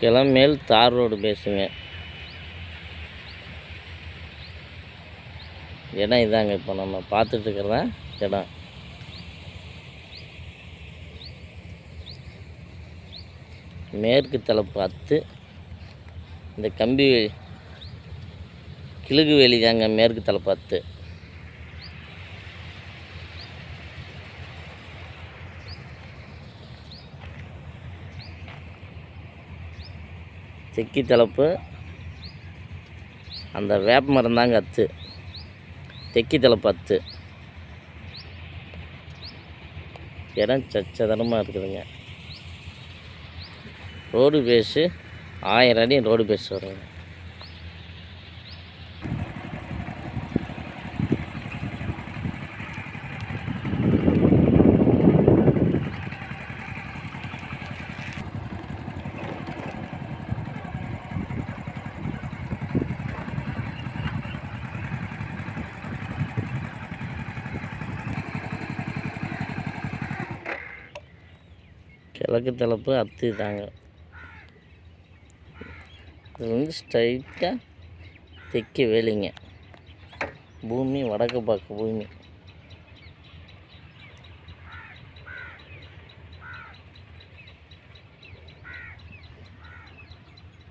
கிளமேல் தார் ரோடு பேசுங்க இடம் இதாங்க இப்போ நம்ம பார்த்துட்டு இடம். மேற்கு தலைப்பு அத்து இந்த கம்பி கிழுகு வேலி தாங்க மேற்கு தலைப்பு அத்து செக்கி தலைப்பு அந்த வேப்ப மரம் தாங்க அத்து. தெக்கி தலைப்பு அத்து. இடம் சச்சதனமாக இருக்குதுங்க. ரோடு பேஸு ஆயிரம் அடி ரோடு பேஸ் வருங்க கிழக்கு தளப்பு அத்து தாங்க. இது வந்து ஸ்ட்ரைட்டாக தெற்க வேலிங்க. பூமி வடக்கு பார்க்க பூமி.